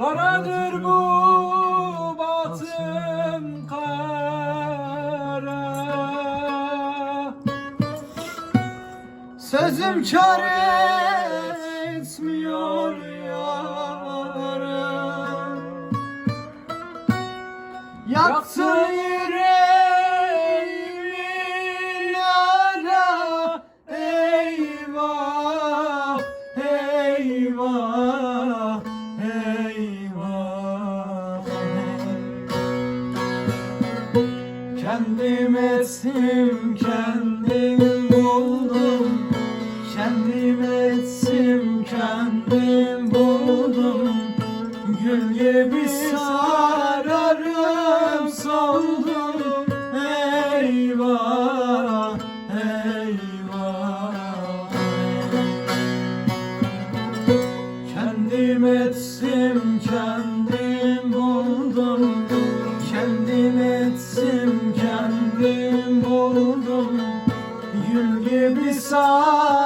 Karadır bu batım kara. Sözüm kar etmiyor yara Yaktın yüreğimi lara Eyvah, eyvah, Kendim ettim, kendim buldum. Kendim ettim, kendim buldum. Gül gibi sararım soldum. Eyvah, eyvah. Kendim ettim, kendim Gül gibi sararım